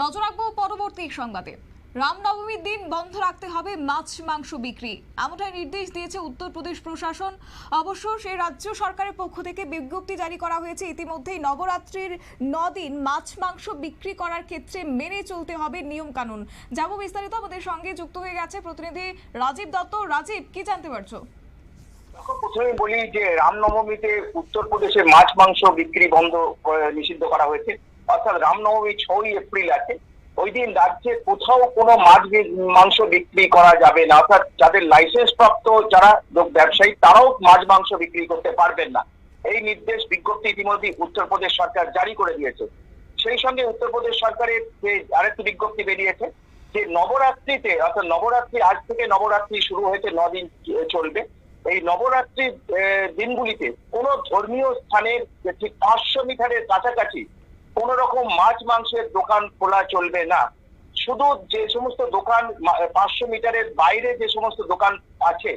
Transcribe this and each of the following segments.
নজর রাখব পরবর্তী সংবাদে। রামনবমীর দিন বন্ধ রাখতে হবে মাছ মাংস বিক্রি। এমনটাই নির্দেশ দিয়েছে উত্তরপ্রদেশ প্রশাসন। অবশ্য সেই রাজ্য সরকারের পক্ষ থেকে বিজ্ঞপ্তি জারি করা হয়েছে, ইতিমধ্যেই নবরাত্রির দিন মাছ মাংস বিক্রি করার ক্ষেত্রে মেনে চলতে হবে নিয়ম কানুন যাব বিস্তারিত, আমাদের সঙ্গে যুক্ত হয়ে গেছে প্রতিনিধি রাজীব দত্ত। রাজীব, কি জানতে পারছ? প্রথমে বলি যে রামনবমীতে উত্তরপ্রদেশে মাছ মাংস বিক্রি বন্ধ নিষিদ্ধ করা হয়েছে। অর্থাৎ রামনবমী ছয়ই এপ্রিল আছে। ওই দিন রাজ্যে কোথাও কোনো মাছ মাংস বিক্রি করা যাবে না। অর্থাৎ যাদের লাইসেন্স প্রাপ্ত যারা লোক ব্যবসায়ী, তারাও মাছ মাংস বিক্রি করতে পারবেন না। এই নির্দেশ বিজ্ঞপ্তি ইতিমধ্যে উত্তরপ্রদেশ সরকার জারি করে দিয়েছে। সেই সঙ্গে উত্তরপ্রদেশ সরকারের যে আরেকটি বিজ্ঞপ্তি বেরিয়েছে যে নবরাত্রিতে, অর্থাৎ নবরাত্রি, আজ থেকে নবরাত্রি শুরু হয়েছে দিন চলবে। এই নবরাত্রির দিনগুলিতে কোনো ধর্মীয় স্থানের ঠিক পাঁচশো মিটারের কাছাকাছি কোন রকম মাছ মাংসের দোকান খোলা চলবে না। শুধু যে সমস্ত দোকান পাঁচশো মিটারের বাইরে যে সমস্ত দোকান আছে,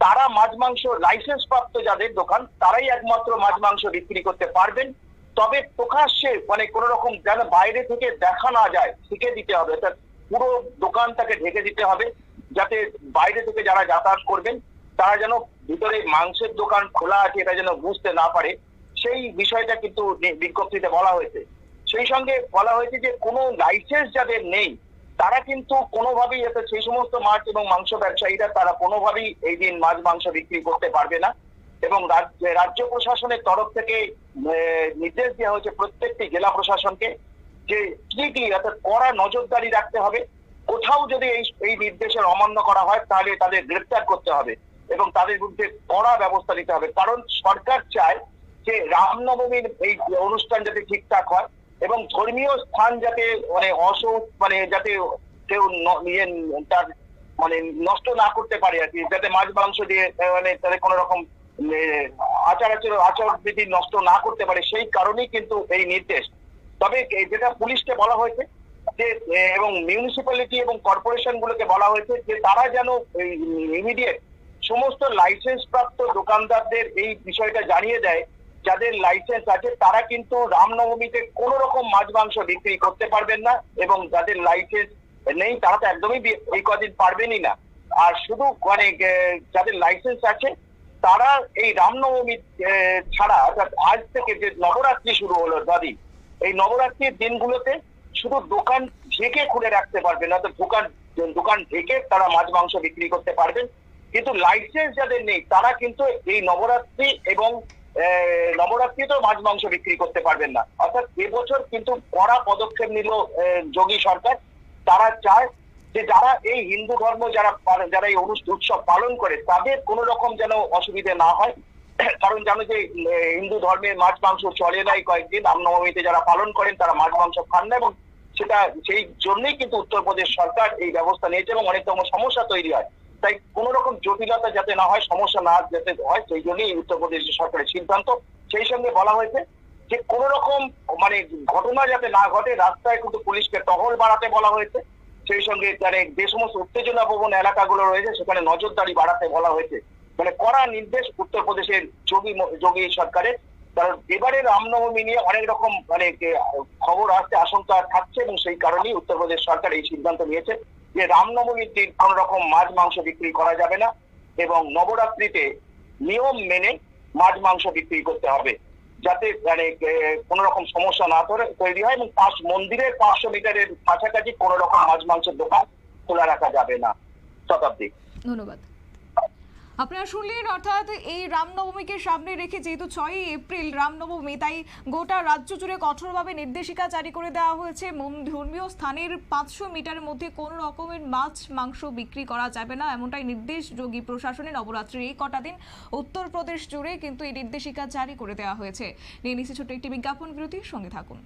তারা মাছ মাংস লাইসেন্স প্রাপ্ত যাদের দোকান, তারাই একমাত্র মাছ মাংস বিক্রি করতে পারবেন। তবে প্রকাশ্যে মানে কোন রকম যেন বাইরে থেকে দেখা না যায়, শিখে দিতে হবে। অর্থাৎ পুরো দোকানটাকে ঢেকে দিতে হবে, যাতে বাইরে থেকে যারা যাতায়াত করবেন, তারা যেন ভিতরে মাংসের দোকান খোলা আছে, এটা যেন বুঝতে না পারে। সেই বিষয়টা কিন্তু বিজ্ঞপ্তিতে বলা হয়েছে। সেই সঙ্গে বলা হয়েছে যে কোনো লাইসেন্স যাদের নেই, তারা কিন্তু কোনোভাবেই অর্থাৎ সেই সমস্ত মাছ এবং মাংস ব্যবসায়ীরা তারা কোনোভাবেই এই দিন মাছ, মাংস বিক্রি করতে পারবে না। এবং রাজ্য প্রশাসনের তরফ থেকে নির্দেশ দেওয়া হয়েছে প্রত্যেকটি জেলা প্রশাসনকে যে স্ট্রিক্টলি অর্থাৎ কড়া নজরদারি রাখতে হবে। কোথাও যদি এই এই নির্দেশের অমান্য করা হয়, তাহলে তাদের গ্রেপ্তার করতে হবে এবং তাদের বিরুদ্ধে কড়া ব্যবস্থা নিতে হবে। কারণ সরকার চায় যে রামনবমীর এই অনুষ্ঠান যাতে ঠিকঠাক হয়। এবং ধর্মীয় স্থান যাতে মানে অস মানে যাতে কেউ ন- ইয়ে তার মানে নষ্ট না করতে পারে আর কি, যাতে মাছ, মাংস দিয়ে মানে তাদের কোনো রকম আচার আচরণ আচার বিধি নষ্ট না করতে পারে, সেই কারণেই কিন্তু এই নির্দেশ। তবে যেটা পুলিশকে বলা হয়েছে, যে এবং মিউনিসিপ্যালিটি এবং কর্পোরেশন গুলোকে বলা হয়েছে, যে, তারা যেন ইমিডিয়েট সমস্ত লাইসেন্স প্রাপ্ত দোকানদারদের এই বিষয়টা জানিয়ে দেয় যাদের লাইসেন্স আছে, তারা কিন্তু রামনবমীতে কোন রকম মাছ মাংস বিক্রি করতে পারবেন না এবং যাদের লাইসেন্স নেই, তারা তো একদমই এই কদিন পারবেনই না। আর শুধু মানে যাদের লাইসেন্স আছে, তারা এই রামনবমী ছাড়া অর্থাৎ আজ থেকে যে নবরাত্রি শুরু হলো, দাদি, এই নবরাত্রির দিনগুলোতে শুধু দোকান ঢেকে খুলে রাখতে পারবেন, অর্থাৎ দোকান দোকান ঢেকে তারা মাছ মাংস বিক্রি করতে পারবেন। কিন্তু লাইসেন্স যাদের নেই, তারা কিন্তু এই নবরাত্রি এবং নবরাত্রিতেও মাছ, মাংস বিক্রি করতে পারবেন না। অর্থাৎ এবছর কিন্তু কড়া পদক্ষেপ নিল যোগী সরকার। তারা চায় যে যারা এই হিন্দু ধর্ম যারা যারা এই অনুষ্ঠান উৎসব পালন করে, তাদের কোনো রকম যেন অসুবিধে না হয়। কারণ জানো যে হিন্দু ধর্মে মাছ, মাংস চলে নাই কয়েকদিন। রামনবমীতে যারা পালন করেন, তারা মাছ, মাংস খান না এবং সেটা, সেই জন্যই কিন্তু উত্তরপ্রদেশ সরকার এই ব্যবস্থা নিয়েছে এবং অনেক রকম সমস্যা তৈরি হয়। তাই কোন রকম জটিলতা যাতে না হয়, সমস্যা না যাতে হয়, সেই জন্যই উত্তরপ্রদেশ সরকারের সিদ্ধান্ত। সেই সঙ্গে বলা হয়েছে যে কোন রকম মানে ঘটনা যাতে না ঘটে, রাস্তায় কিন্তু পুলিশকে টহল বাড়াতে বলা হয়েছে। সেই সঙ্গে মানে যে সমস্ত উত্তেজনা প্রবণ এলাকাগুলো রয়েছে, সেখানে নজরদারি বাড়াতে বলা হয়েছে। মানে কড়া নির্দেশ উত্তরপ্রদেশের যোগী যোগী সরকারের। কারণ এবারে রামনবমী নিয়ে অনেক রকম মানে খবর আসতে আশঙ্কা থাকছে এবং সেই কারণেই উত্তরপ্রদেশ সরকার এই সিদ্ধান্ত নিয়েছে। যে রামনবমীর দিন কোন রকম মাছ মাংস বিক্রি করা যাবে না এবং নবরাত্রিতে নিয়ম মেনে মাছ মাংস বিক্রি করতে হবে যাতে মানে কোন রকম সমস্যা না ধরে তৈরি হয় এবং পাঁচ মন্দিরের পাঁচশো মিটারের কাছাকাছি কোন রকম মাছ মাংসের দোকান খোলা রাখা যাবে না শতাব্দী। ধন্যবাদ। আপনারা শুনলেন, অর্থাৎ এই রামনবমীকে সামনে রেখে যেহেতু ছয়ই এপ্রিল রামনবমী, তাই গোটা রাজ্য জুড়ে কঠোরভাবে নির্দেশিকা জারি করে দেওয়া হয়েছে। ধর্মীয় স্থানের পাঁচশো মিটারের মধ্যে কোনো রকমের মাছ, মাংস বিক্রি করা যাবে না, এমনটাই নির্দেশ যোগী প্রশাসনের নবরাত্রির এই কটা দিন উত্তরপ্রদেশ জুড়ে কিন্তু এই নির্দেশিকা জারি করে দেওয়া হয়েছে। নিয়ে নিচ্ছে ছোট্ট একটি বিজ্ঞাপন বিরতির সঙ্গে থাকুন।